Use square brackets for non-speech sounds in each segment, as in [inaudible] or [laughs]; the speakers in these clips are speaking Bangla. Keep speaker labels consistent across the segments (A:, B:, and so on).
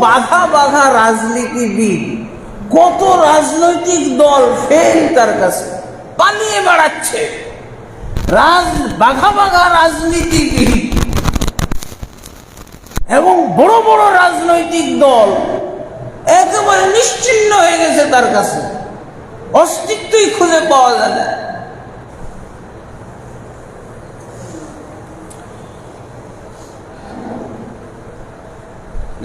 A: বাঘা বাঘা রাজনীতিবিদ। কত রাজনৈতিক দল ফেল তার কাছে। পালিয়ে বেড়াচ্ছে। রাজ বাঘা বাঘা রাজনীতিবিদ। এবং বড় বড় রাজনৈতিক দল একেবারে নিশ্চিন্ন হয়ে গেছে তার কাছে। অস্তিত্বই খুঁজে পাওয়া যায় না।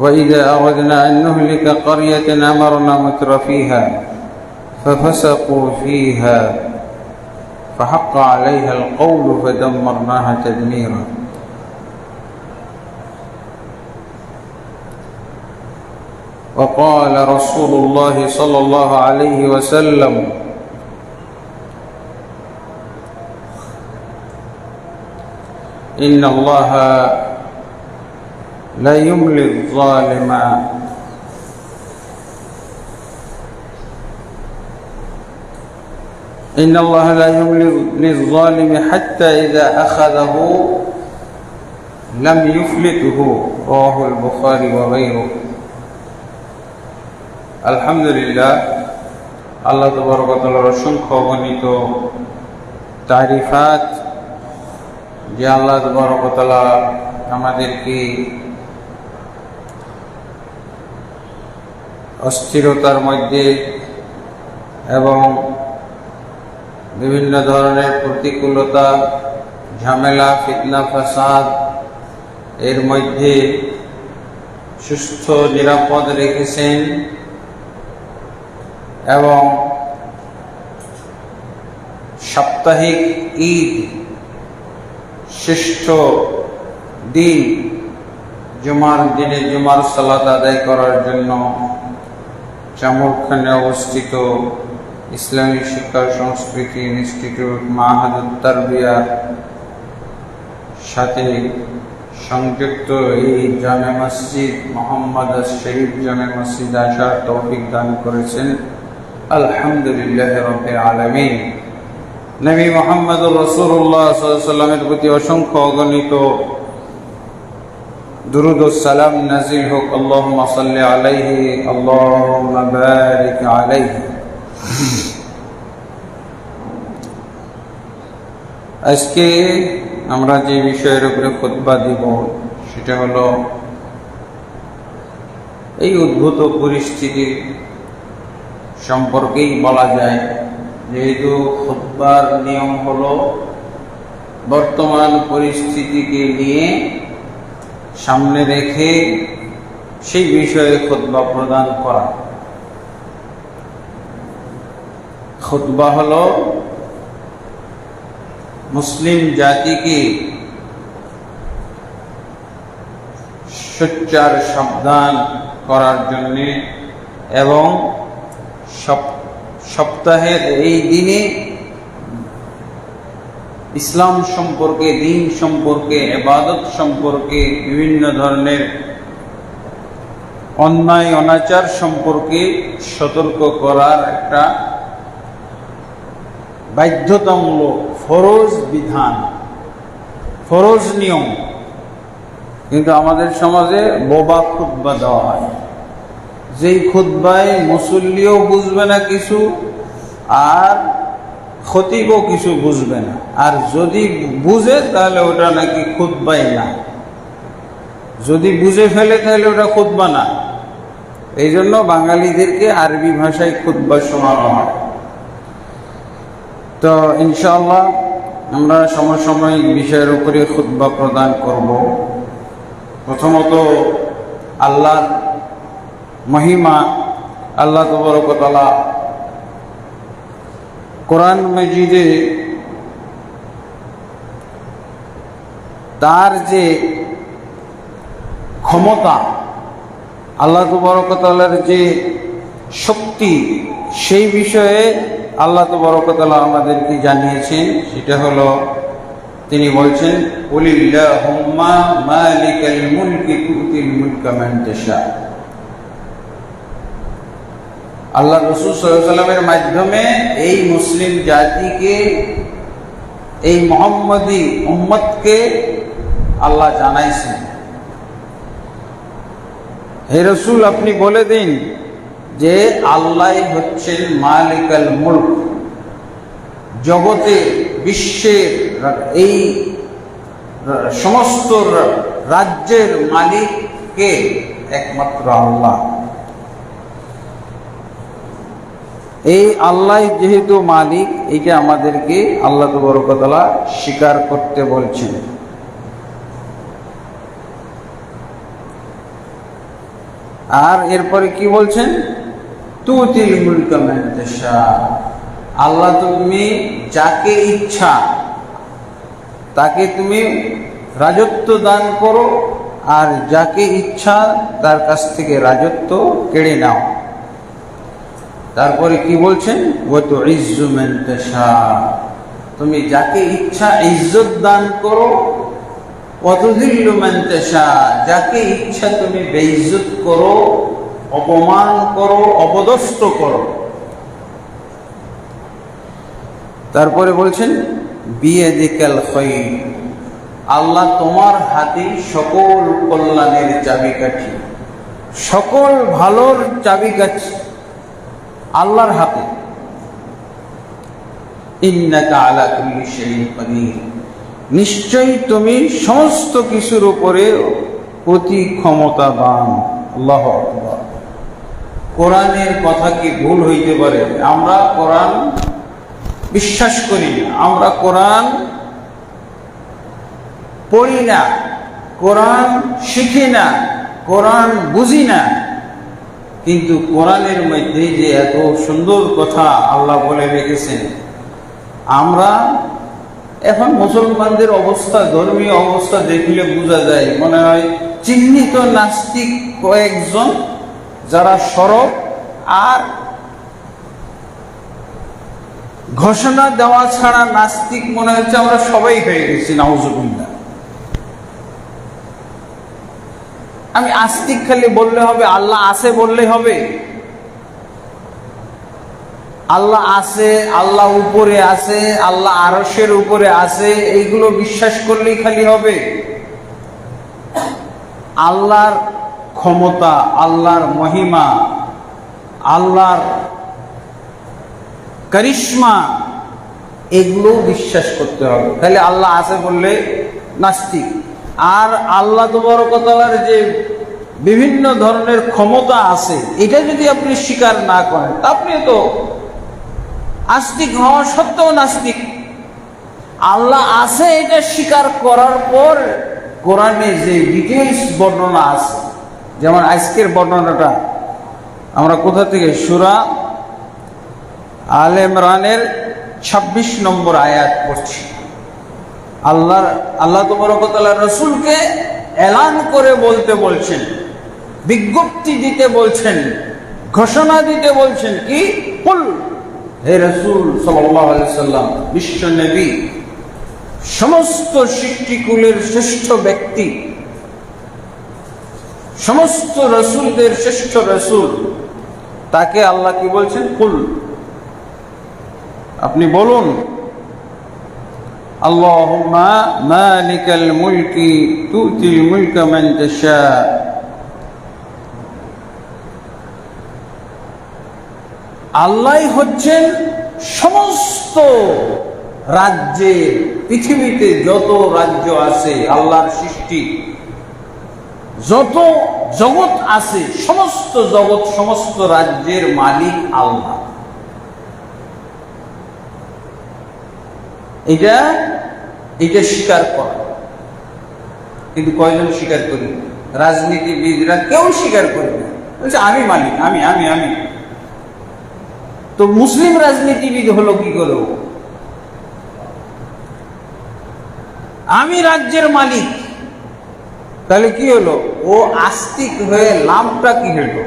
B: وإذا أردنا أن نهلك قرية أمرنا متر فيها ففسقوا فيها فحق عليها القول فدمرناها تدميرا. وقال رسول الله صلى الله عليه وسلم إن الله لا يملي الظالم إن الله لا يملي للظالم حتى إذا أخذه لم يفلته رواه البخاري وغيره الحمد لله আল্লাহ তবরকতলার অসংখ্য অগণিত তারিফাত যে আল্লাহ তবরকতলা আমাদেরকে অস্থিরতার মধ্যে এবং বিভিন্ন ধরনের প্রতিকূলতা, ঝামেলা, ফিতনা, ফাসাদ এর মধ্যে সুস্থ, নিরাপদ রেখেছেন এবং সাপ্তাহিক ঈদ, শ্রেষ্ঠ দিন, জুমার দিনে জুমার সালাদ আদায় করার জন্য চামরখানে অবস্থিত ইসলামী শিক্ষা সংস্কৃতি ইনস্টিটিউট মাহাদুত তারবিয়ার সাথে সংযুক্ত এই জামে মসজিদ মোহাম্মদ শরীফ জামে মসজিদ আসার তৌফিক দান করেছেন। আলহামদুলিল্লাহ রবিল আলমিন। নবী মোহাম্মদ রসুল্লাহ সাল্লামের প্রতি অসংখ্য অগণিত درود السلام نزيل হোক اللهم صل عليه اللهم بارك عليه আজকে আমরা যে বিষয়ের উপরে খুতবা দিব সেটা হলো এই উদ্ভূত পরিস্থিতি সম্পর্কেই বলা যায় যেহেতু খুতবার নিয়ম হলো বর্তমান পরিস্থিতিকে নিয়ে সামনে রেখে সেই বিষয়ে খুতবা প্রদান করা। খুতবা হল মুসলিম জাতিকে সোচ্চার, সাবধান করার জন্যে এবং সপ্তাহের এই দিনে ইসলাম সম্পর্কে, দিন সম্পর্কে, এবাদত সম্পর্কে, বিভিন্ন ধরনের অন্যায়, অনাচার সম্পর্কে সতর্ক করার একটা বাধ্যতামূলক ফরজ বিধান, ফরজ নিয়ম। কিন্তু আমাদের সমাজে বোবা খুদ্া দেওয়া হয়। যেই খুদ্ায় মুসল্লিও বুঝবে না কিছু, আর খতিবও কিছু বুঝবে না। আর যদি বুঝে, তাহলে ওটা নাকি খুদ্বাই না। যদি বুঝে ফেলে, তাহলে ওটা খুদ্া না। এই জন্য বাঙালিদেরকে আরবি ভাষায় খুদ্া শোনানো হয়। তো ইনশাল্লাহ আমরা সমসাময়িক বিষয়ের উপরে খুদ্া প্রদান করব। প্রথমত আল্লাহর মহিমা, আল্লাহ তবরকতলা কোরআন মজিদে তার যে ক্ষমতা, আল্লাহ তবরকতালার যে শক্তি, সেই বিষয়ে আল্লাহ তো আমাদেরকে জানিয়েছেন সেটা হলো, তিনি বলছেন, উলিল্লাহুম্মা মালিকাল মুলকি তুতিল মুলকা তাশা। আল্লাহ রসুল সাল্লামের মাধ্যমে এই মুসলিম জাতিকে, এই মোহাম্মদী উম্মতকে আল্লাহ জানাইছেন। হে রসুল, আপনি বলে দিন যে আল্লাহ হচ্ছেন মালিকাল মুল্ক। জগতে বিশ্বের এই সমস্ত রাজ্যের মালিককে একমাত্র আল্লাহ। এই আল্লাহ যেহেতু মালিক এইটা আমাদেরকে আল্লাহ তবরকতলা স্বীকার করতে বলছেন। আর এরপরে কি বলছেন? তুতিল মুলকা আল্লাহ তুমি যাকে ইচ্ছা, তাকে তুমি রাজত্ব দান করো, আর যাকে ইচ্ছা তার কাছ থেকে রাজত্ব কেড়ে নাও। তারপরে কি বলছেন তুমি যাকে ইচ্ছা ইজ্জত দান করো যাকে ইচ্ছা তুমি বেইজ্জত করো, অপমান করো, অপদস্থ করো। তারপরে বলছেন বিয়ে দিকাল আল্লাহ তোমার হাতে সকল কল্যাণের চাবিকাঠি। সকল ভালোর চাবিকাঠি। আল্লাহর হাতে। নিশ্চয়ই তুমি সমস্ত কিছুর উপরে অতি ক্ষমতাবান। আল্লাহ কোরআনের কথা কি ভুল হইতে পারে? আমরা কোরআন বিশ্বাস করি না। আমরা কোরআন পড়ি না। কোরআন শিখি না। কোরআন বুঝি না। কিন্তু কোরআনের মধ্যে যে এত সুন্দর কথা আল্লাহ বলে রেখেছেন, আমরা এখন মুসলমানদের অবস্থা, ধর্মীয় অবস্থা দেখলে বোঝা যায়, মনে হয় চিহ্নিত নাস্তিক কয়েকজন যারা সরব আর ঘোষণা দেওয়া ছাড়া নাস্তিক মনে হচ্ছে আমরা সবাই হয়ে গেছি, নাউজুবিল্লাহ। আমি আস্তিক খালি বললে হবে, আল্লাহ আছে বললে হবে। আল্লাহ আছে, আল্লাহ উপরে আছে, আল্লাহ আরসের উপরে আছে, এইগুলো বিশ্বাস করলেই খালি হবে। আল্লাহর ক্ষমতা, আল্লাহর মহিমা, আল্লাহর কারিশ্মা এগুলো বিশ্বাস করতে হবে। খালি আল্লাহ আছে বললে নাস্তিক। আর আল্লাহ তবরকতালার যে বিভিন্ন ধরনের ক্ষমতা আছে, এটা যদি আপনি স্বীকার না করেন আপনি তো আস্তিক হওয়া সত্ত্বেও নাস্তিক। আল্লাহ আছে এটা স্বীকার করার পর কোরআনে যে ডিটেলস বর্ণনা আছে, যেমন আজকের বর্ণনাটা, আমরা কোথা থেকে, সুরা আল ইমরানের ছাব্বিশ নম্বর আয়াত পড়ছি। আল্লাহ আল্লাহ তোমার রসুলকে এলান করে বলতে বলছেন, বিজ্ঞপ্তি দিতে বলছেন, ঘোষণা দিতে বলছেন কি? কুল, হে রসুল সাল্লাম বিশ্ব নবী, সমস্ত সৃষ্টিকুলের শ্রেষ্ঠ ব্যক্তি, সমস্ত রসুলদের শ্রেষ্ঠ রসুল, তাকে আল্লাহ কি বলছেন? কুল। আপনি বলুন। اللهم مالك الملك تؤتي الملك من تشاء আল্লাহ হচ্ছেন সমস্ত রাজ্যের পৃথিবীতে যত রাজ্য আছে আল্লাহর সৃষ্টি যত জগৎ আছে সমস্ত জগৎ সমস্ত রাজ্যের মালিক আল্লাহ এটা এটা স্বীকার করা। কিন্তু কয়জন স্বীকার করি? রাজনীতিবিদরা কেউ স্বীকার করি বলছে, আমি মালিক, আমি আমি আমি। তো মুসলিম রাজনীতিবিদ হলো কি করে? আমি রাজ্যের মালিক। তাহলে কি হলো? ও আস্তিক হয়ে লাভটা কি হলো?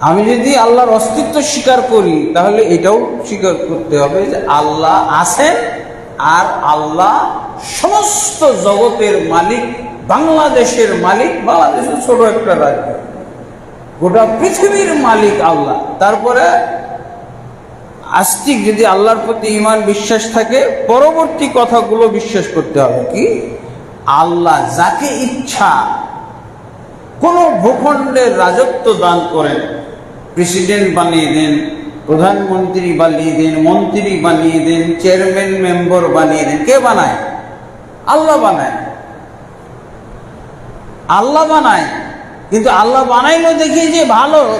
B: আমি যদি আল্লাহর অস্তিত্ব স্বীকার করি, তাহলে এটাও স্বীকার করতে হবে যে আল্লাহ আছেন আর আল্লাহ সমস্ত জগতের মালিক, বাংলাদেশের মালিক, বাংলাদেশের ছোট একটা রাজ্য। গোটা পৃথিবীর মালিক আল্লাহ। তারপরে আস্তিক যদি আল্লাহর প্রতি ইমান বিশ্বাস থাকে, পরবর্তী কথাগুলো বিশ্বাস করতে হবে কি? আল্লাহ যাকে ইচ্ছা কোন ভূখণ্ডের রাজত্ব দান করেন, প্রেসিডেন্ট বানিয়ে দেন প্রধানমন্ত্রী বানিয়ে দেন, মন্ত্রী বানিয়ে দেন, চেয়ারম্যান, মেম্বার বানিয়ে দেন, কে বানায়? আল্লাহ বানায়। আল্লাহ বানায়। কিন্তু আল্লাহ বানাইলো দেখি যে ভালো।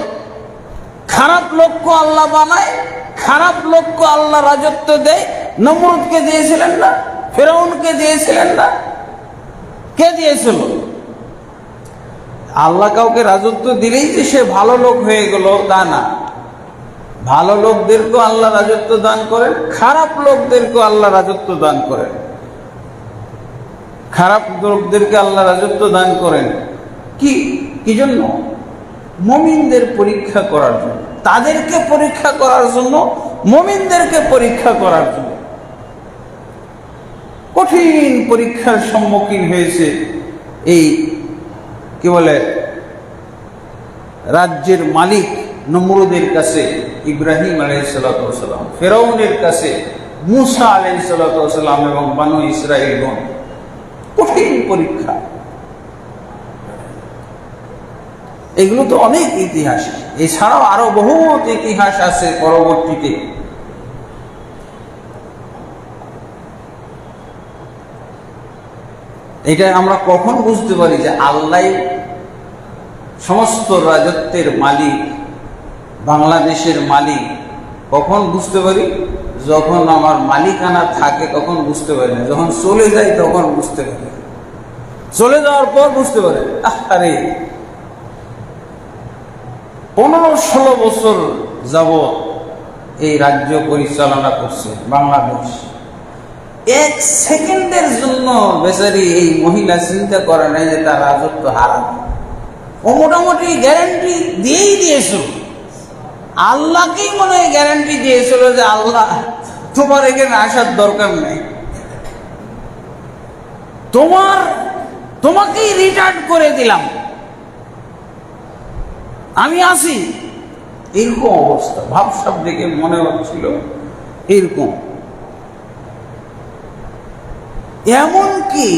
B: খারাপ লোককে আল্লাহ বানায়, খারাপ লোককে আল্লাহ রাজত্ব দেয়। নমরুদকে দিয়েছিলেন না, ফেরাউনকে দিয়েছিলেন না। কে দিয়েছিল? আল্লাহ কাউকে রাজত্ব দিলেই যে সে ভালো লোক হয়ে গেল, তা না। ভালো লোকদেরকেও আল্লাহ রাজত্ব দান করেন, খারাপ লোকদেরকেও আল্লাহ রাজত্ব দান করেন। খারাপ লোকদেরকে আল্লাহ রাজত্ব দান করেন। কি? কি জন্য? মমিনদের পরীক্ষা করার জন্য। তাদেরকে পরীক্ষা করার জন্য, মমিনদেরকে পরীক্ষা করার জন্য। কঠিন পরীক্ষার সম্মুখীন হয়েছে এই, কি বলে, রাজ্যের মালিক নমরুদের কাছে ইব্রাহিম আলাইসালাম ফেরাউনের কাছে মুসা আলাইসালাম এবং বানু ইসরায়েলগণ কঠিন পরীক্ষা। এগুলো তো অনেক ইতিহাস। এছাড়াও আরও বহুত ইতিহাস আছে পরবর্তীতে। এটা আমরা কখন বুঝতে পারি যে আল্লাহ সমস্ত রাজত্বের মালিক বাংলাদেশের মালিক, কখন বুঝতে পারি? যখন আমার মালিকানা থাকে, তখন বুঝতে পারি না। যখন চলে যায় তখন বুঝতে পারি চলে যাওয়ার পর বুঝতে পারে আরে! পনেরো ষোলো বছর যাবৎ এই রাজ্য পরিচালনা করছে বাংলাদেশ। এক সেকেন্ডের জন্য বেচারি এই মহিলা চিন্তা করে নাই যে তার রাজত্ব হারাবে। ও মোটামুটি গ্যারান্টি দিয়েই দিয়েছিল। আল্লাহকেই মনে হয় গ্যারান্টি দিয়েছিল যে আল্লাহ তোমার এখানে আসার দরকার নেই। তোমার, তোমাকেই রিটার্ন করে দিলাম। আমি আসি এরকম অবস্থা, ভাবসাব দেখে মনে হচ্ছিল এরকম। এমনকি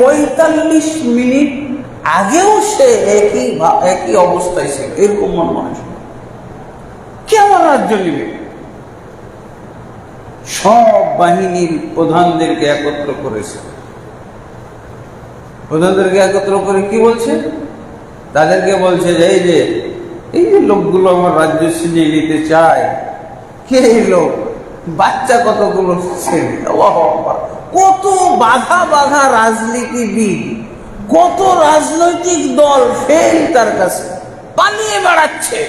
B: পঁয়তাল্লিশ মিনিট আগেও সে একই একই অবস্থায় ছিল, এরকম মনে হয় কে রাজ্য নিবে। সব বাহিনীর প্রধানদেরকে একত্র করেছে। প্রধানদেরকে একত্র করে কি বলছে? তাদেরকে বলছে যে, এই যে এই যে লোকগুলো আমার রাজ্য ছিনিয়ে নিতে চায়, কে লোক? বাচ্চা কতগুলো কত বাধা বাধা রাজনীতিবিদ, কত রাজনৈতিক দল ফেল তার কাছে পালিয়ে বেড়াচ্ছে।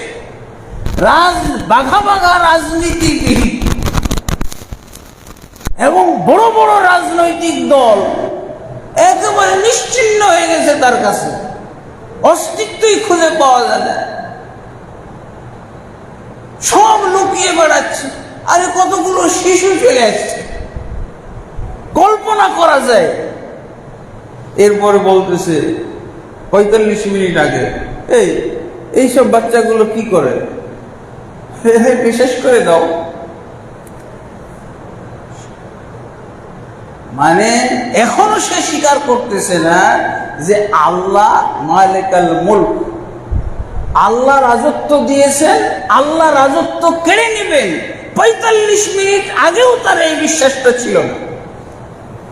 B: রাজ, বাঘা বাঘা রাজনীতিবিদ। এবং বড় বড় রাজনৈতিক দল একেবারে নিশ্চিন্ন হয়ে গেছে তার কাছে। অস্তিত্বই খুঁজে পাওয়া যায় সব লুকিয়ে বেড়াচ্ছে। আরে কতগুলো শিশু চলে আসছে। কল্পনা করা যায়। এরপরে বলতেছে, পঁয়তাল্লিশ মিনিট আগে, এই, এইসব বাচ্চাগুলো কি করে? হে [laughs] হে, বিশেষ করে দাও। মানে এখনও সে স্বীকার করতেছে না যে আল্লাহ মালিকাল মুল্ক। আল্লাহ রাজত্ব দিয়েছেন আল্লাহ রাজত্ব কেড়ে নেবেন। পঁয়তাল্লিশ মিনিট আগেও তার এই বিশ্বাসটা ছিল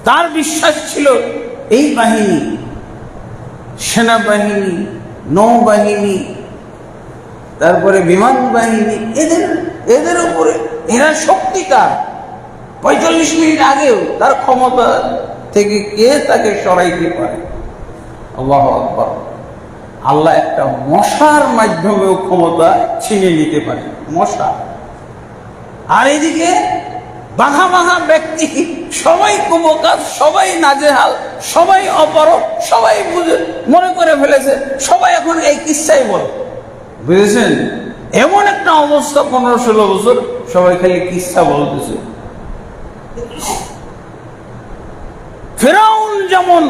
B: তার বিশ্বাস ছিল এই বাহিনী সেনাবাহিনী নৌবাহিনী তারপরে বিমান বাহিনী, এদের এদের উপরে এরা শক্তি কার? পঁয়তাল্লিশ মিনিট আগেও তার ক্ষমতা থেকে কে তাকে সরাইতে পারে? আল্লাহ আকবার। আল্লাহ একটা মশার মাধ্যমেও ক্ষমতা ছিনে নিতে পারে, মশা। আর এদিকে বাঘা বাঘা ব্যক্তি, সবাই কুবকাত সবাই নাজেহাল, সবাই অপর সবাই বুঝে, মনে করে ফেলেছে, সবাই এখন এই কিচ্ছাই বলে। বুঝেছেন? এমন একটা অবস্থা পনেরো ষোলো বছর সবাই খালি কিচ্ছা বলতেছে। ফেরাউন যেমন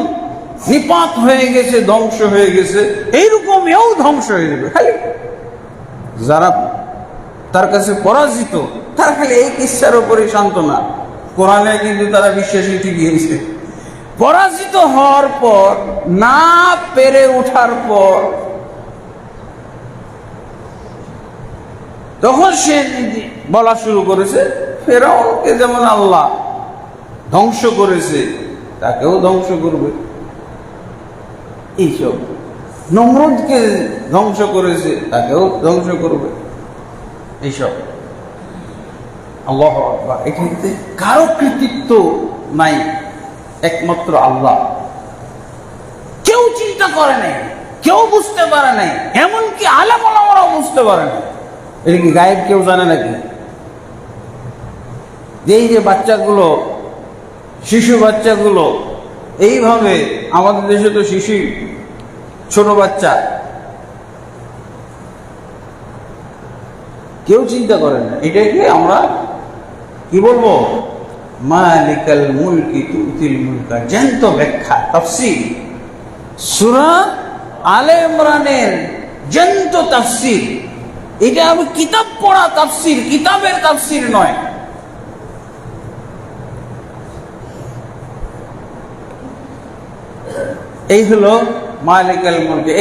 B: নিপাত হয়ে গেছে, ধ্বংস হয়ে গেছে, এইরকম এও ধ্বংস হয়ে যাবে খালি। যারা তার কাছে পরাজিত, তারা খালি এই কিচ্ছার উপরে সান্ত্বনা। কোরআনে কিন্তু তারা বিশ্বাসী ঠিকই হয়েছে পরাজিত হওয়ার পর, না পেরে ওঠার পর তখন সে বলা শুরু করেছে, ফেরাউনকে যেমন আল্লাহ ধ্বংস করেছে, তাকেও ধ্বংস করবে। এইসব। নমরুদকে ধ্বংস করেছে, তাকেও ধ্বংস করবে। এইসব। আল্লাহ এখানে কারও কৃতিত্ব নাই, একমাত্র আল্লাহ। কেউ চিন্তা করে নাই, কেউ বুঝতে পারে নাই, এমনকি আলাম আলামরাও বুঝতে পারে না এটা কি গায়েব কেউ জানে নাকি? এই যে বাচ্চাগুলো, শিশু বাচ্চাগুলো, এইভাবে আমাদের দেশে তো শিশু, ছোট বাচ্চা। কেউ চিন্তা করে না এটাকে আমরা, কি বলব? মালিকাল মুলকি তুতিল মুলকা, জ্যান্ত ব্যাখ্যা, তাফসির। সুরা আলে ইমরানের জ্যান্ত তাফসির। এটা আমি কিতাব পড়া তাফসির, কিতাবের তাফসির নয়। এই হলো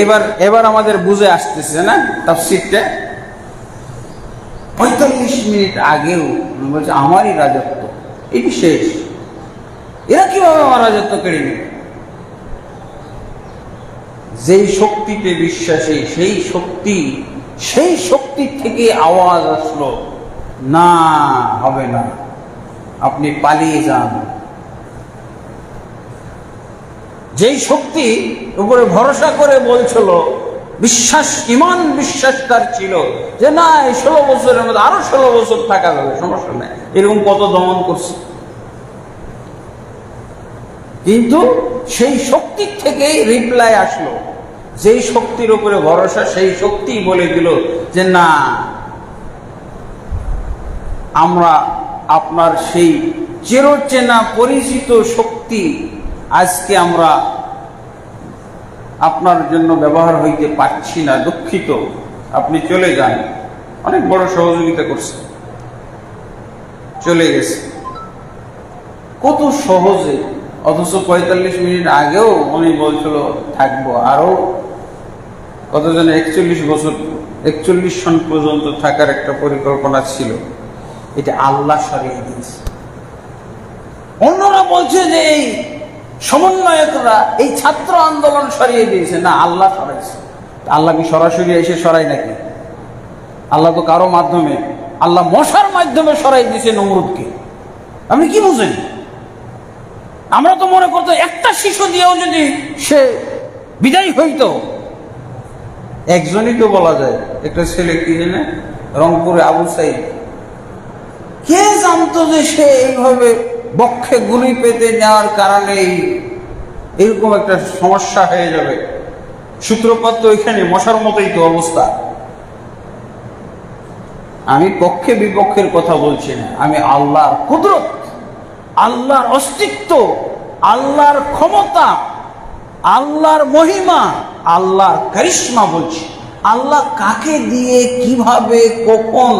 B: এবার এবার আমাদের বুঝে আসতেছে না তাফসিরটা? পঁয়তাল্লিশ মিনিট আগেও বলছে, আমারই রাজত্ব। এটি শেষ। এরা কীভাবে আমার রাজত্ব কেড়ে নেবে? যেই শক্তিতে বিশ্বাসী, সেই শক্তি সেই শক্তি থেকে আওয়াজ আসলো, না, হবে না। আপনি পালিয়ে যান। যেই শক্তি উপরে ভরসা করে বলছিল, বিশ্বাস, ইমান বিশ্বাস তার ছিল যে, না, এই ষোলো বছরের মধ্যে আরও ষোলো বছর থাকা যাবে, সমস্যা নেই। এরকম কত দমন করছে। কিন্তু সেই শক্তির থেকেই রিপ্লাই আসলো, যেই শক্তির উপরে ভরসা সেই শক্তি বলে দিল যে না, আমরা আপনার সেই চিরচেনা পরিচিত শক্তি আজকে আমরা আপনার জন্য ব্যবহার হইতে পারছি না, দুঃখিত। আপনি চলে যান। অনেক বড় সহযোগিতা করছে। চলে গেছে। কত সহজে, অথচ পঁয়তাল্লিশ মিনিট আগেও উনি বলছিল, থাকব আরও কতজন একচল্লিশ বছর, একচল্লিশ সন পর্যন্ত থাকার একটা পরিকল্পনা ছিল। এটা আল্লাহ সরিয়ে দিয়েছে। অন্যরা বলছে যে এই সমন্বয়করা, এই ছাত্র আন্দোলন সরিয়ে দিয়েছে। না, আল্লাহ সরাইছে। আল্লাহ কি সরাসরি এসে সরাই নাকি? আল্লাহ তো কারও মাধ্যমে, আল্লাহ মশার মাধ্যমে সরাই দিয়েছে নমরুদকে। আপনি কি বুঝেন? আমরা তো মনে করতো একটা শিশু দিয়েও যদি সে বিদায় হইতো একজনই তো বলা যায়। একটা ছেলে কি জানে রংপুরে আবু সাইদ। কে জানতো যে সে এইভাবে বক্ষে গুলি পেতে নেওয়ার কারণে এরকম একটা সমস্যা হয়ে যাবে? সূত্রপাত তো এখানে মশার মতোই তো অবস্থা। আমি পক্ষে বিপক্ষের কথা বলছি না। আমি আল্লাহর কুদরত, আল্লাহর অস্তিত্ব, আল্লাহর ক্ষমতা, আল্লাহর মহিমা আল্লাহর কারিশ্মা বলছি। আল্লাহ কাকে দিয়ে, কীভাবে, কখন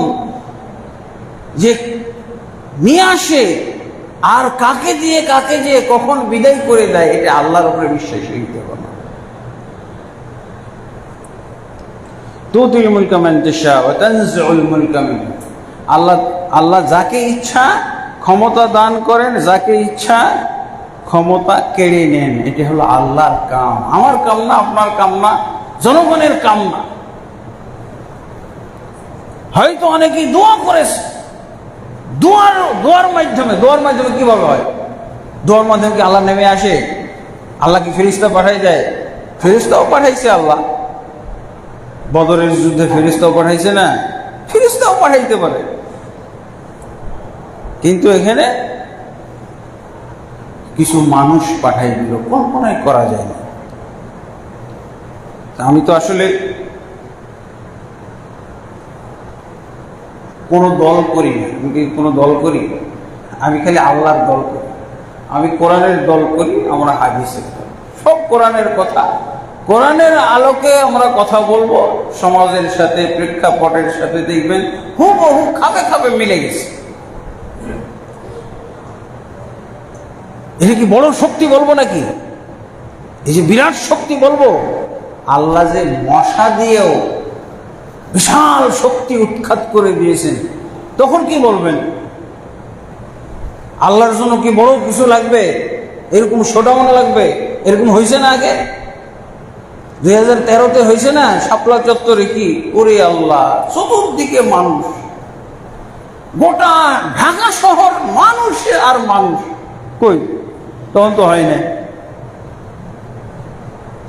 B: যে নিয়ে আসে আর কাকে দিয়ে, কাকে যে কখন বিদায় করে দেয়, এটা আল্লাহর উপরে বিশ্বাস হইতে হবে তুতিল মুলকা মান তাশা মিন। আল্লাহ আল্লাহ যাকে ইচ্ছা ক্ষমতা দান করেন, যাকে ইচ্ছা ক্ষমতা কেড়ে নেন, এটা হলো আল্লাহর কাম। আমার কাম না, আপনার কাম না, জনগণের কাম না। হয়তো অনেকেই দোয়া করেছে। দোয়ার দোয়ার মাধ্যমে দোয়ার মাধ্যমে কীভাবে হয়? দোয়ার মাধ্যমে কি আল্লাহ নেমে আসে? আল্লাহ কি ফেরিস্তা পাঠাই দেয় ফেরিস্তাও পাঠাইছে আল্লাহ। বদরের যুদ্ধে ফেরিস্তাও পাঠাইছে না ফেরিস্তাও পাঠাইতে পারে। কিন্তু এখানে কিছু মানুষ পাঠাই দিল, কল্পনাই করা যায় না। আমি তো আসলে কোনো দল করি না, আমি কি কোনো দল করি? আমি খালি আল্লাহর দল করি। আমি কোরআনের দল করি, আমরা হাদিসের দল। সব কোরআনের কথা। কোরআনের আলোকে আমরা কথা বলব, সমাজের সাথে, প্রেক্ষাপটের সাথে দেখবেন, হুবহু খাবে খাবে মিলে গেছে। এটা কি বড় শক্তি বলব নাকি? এই যে বিরাট শক্তি বলব, আল্লাহ যে মশা দিয়েও বিশাল শক্তি উৎখাত করে দিয়েছেন, তখন কি বলবেন? আল্লাহর জন্য কি বড় কিছু লাগবে? এরকম শোডাউন লাগবে? এরকম হয়েছে না আগে? দুই হাজার তেরোতে হয়েছে না? শাপলা চত্বরে কি? ওরে আল্লাহ, চতুর্দিকে মানুষ। গোটা ঢাকা শহর মানুষে আর মানুষ। কই? তখন তো হয় না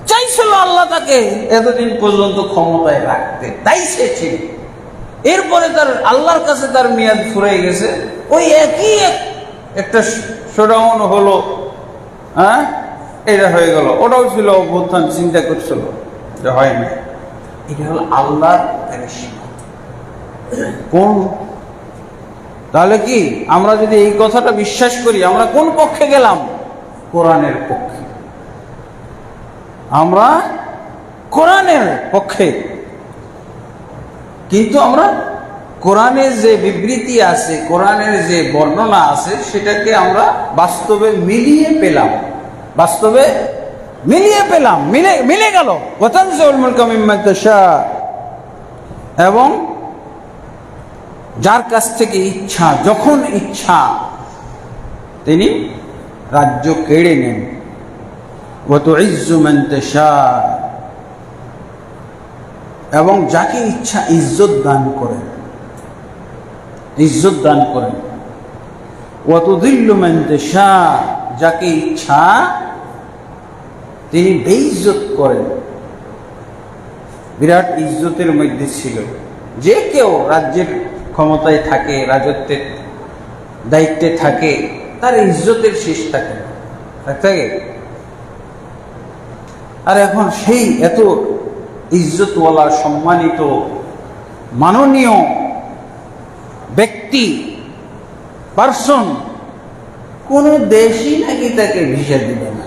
B: চাইছিল আল্লাহ তাকে এতদিন পর্যন্ত ক্ষমতায় রাখতে। তাই সে ছিল। এরপরে তার আল্লাহর কাছে তার মেয়াদ ফুরাই গেছে। ওই একই একটা শোডাউন হলো হ্যাঁ? এটা হয়ে গেল। ওটাও ছিল অভ্যুত্থান চিন্তা করছিল যে হয় না এটা হলো আল্লাহর। কোন? তাহলে কি? আমরা যদি এই কথাটা বিশ্বাস করি আমরা কোন পক্ষে গেলাম? কোরআনের পক্ষে। আমরা কোরআনের পক্ষে। কিন্তু আমরা কোরআনের যে বিবৃতি আছে, কোরআনের যে বর্ণনা আছে, সেটাকে আমরা বাস্তবে মিলিয়ে পেলাম। বাস্তবে মিলিয়ে পেলাম, মিলে মিলে গেল। এবং যার কাছ থেকে ইচ্ছা, যখন ইচ্ছা, তিনি রাজ্য কেড়ে নেন। এবং যাকে ইচ্ছা ইজ্জত দান করেন। ইজ্জত দান করেন। অতদিল্লুমেন্তে শাহ যাকে ইচ্ছা তিনি বেইজ্জত করেন। বিরাট ইজ্জতের মধ্যে ছিল। যে কেউ রাজ্যের ক্ষমতায় থাকে, রাজত্বের দায়িত্বে থাকে তার ইজ্জতের শেষ থাকে না। আর এখন সেই এত ইজ্জতওয়ালা, সম্মানিত, মাননীয় ব্যক্তি পার্সন কোন দেশই নাকি তাকে ভিসা দিবে না।